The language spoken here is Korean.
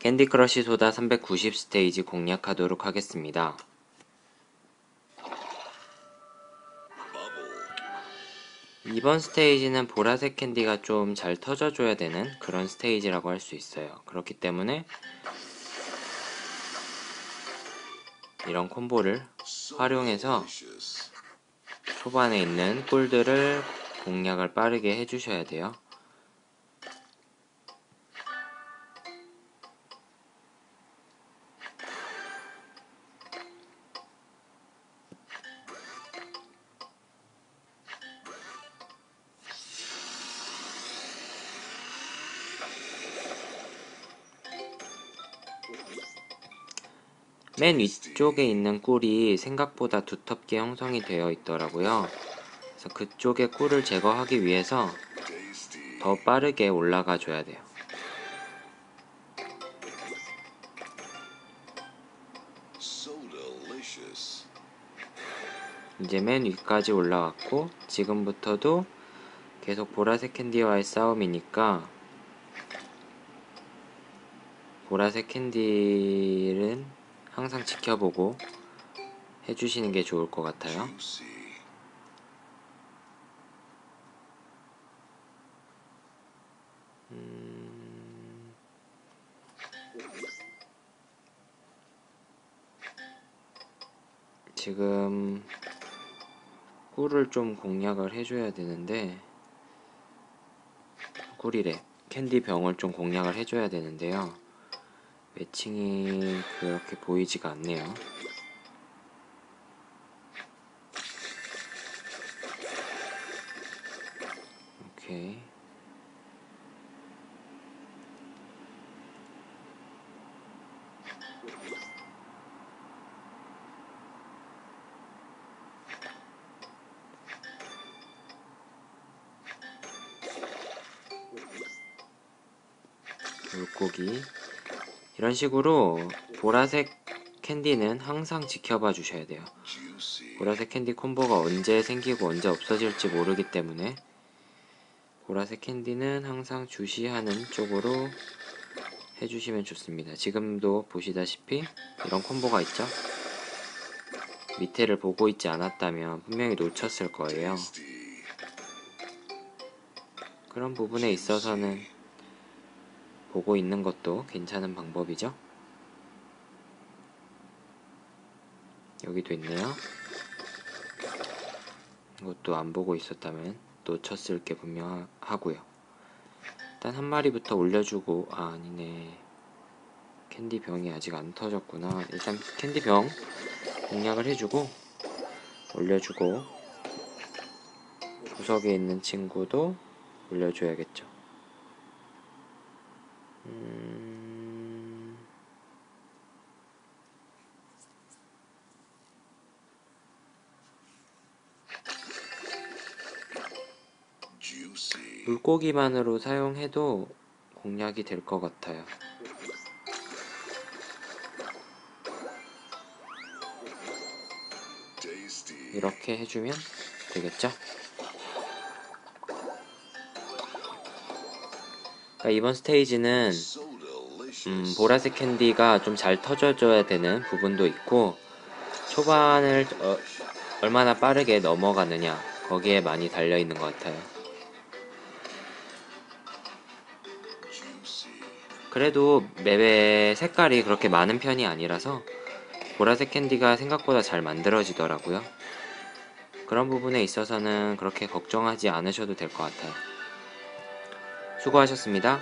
캔디 크러쉬 소다 390 스테이지 공략하도록 하겠습니다. 이번 스테이지는 보라색 캔디가 좀 잘 터져줘야 되는 그런 스테이지라고 할 수 있어요. 그렇기 때문에 이런 콤보를 활용해서 초반에 있는 꿀들을 공략을 빠르게 해주셔야 돼요. 맨 위쪽에 있는 꿀이 생각보다 두텁게 형성이 되어 있더라고요. 그래서 그쪽의 꿀을 제거하기 위해서 더 빠르게 올라가 줘야 돼요. 이제 맨 위까지 올라왔고 지금부터도 계속 보라색 캔디와의 싸움이니까 보라색 캔디는 항상 지켜보고 해주시는 게 좋을 것 같아요. Juicy. 지금 꿀을 좀 공략을 해줘야 되는데 꿀이래 캔디 병을 좀 공략을 해줘야 되는데요 매칭이 그렇게 보이지가 않네요. 오케이. 물고기 이런 식으로 보라색 캔디는 항상 지켜봐 주셔야 돼요. 보라색 캔디 콤보가 언제 생기고 언제 없어질지 모르기 때문에 보라색 캔디는 항상 주시하는 쪽으로 해주시면 좋습니다. 지금도 보시다시피 이런 콤보가 있죠? 밑에를 보고 있지 않았다면 분명히 놓쳤을 거예요. 그런 부분에 있어서는 보고 있는 것도 괜찮은 방법이죠. 여기도 있네요. 이것도 안 보고 있었다면 놓쳤을 게 분명하고요. 일단 한 마리부터 올려주고 아 아니네. 캔디 병이 아직 안 터졌구나. 일단 캔디 병 공략을 해주고 올려주고 구석에 있는 친구도 올려줘야겠죠. 음... 물고기만으로 사용해도 공략이 될 것 같아요. 이렇게 해주면 되겠죠? 그러니까 이번 스테이지는. 음, 보라색 캔디가 좀 잘 터져줘야 되는 부분도 있고 초반을 어, 얼마나 빠르게 넘어가느냐 거기에 많이 달려 있는 것 같아요. 그래도 맵의 색깔이 그렇게 많은 편이 아니라서 보라색 캔디가 생각보다 잘 만들어지더라고요. 그런 부분에 있어서는 그렇게 걱정하지 않으셔도 될 것 같아요. 수고하셨습니다.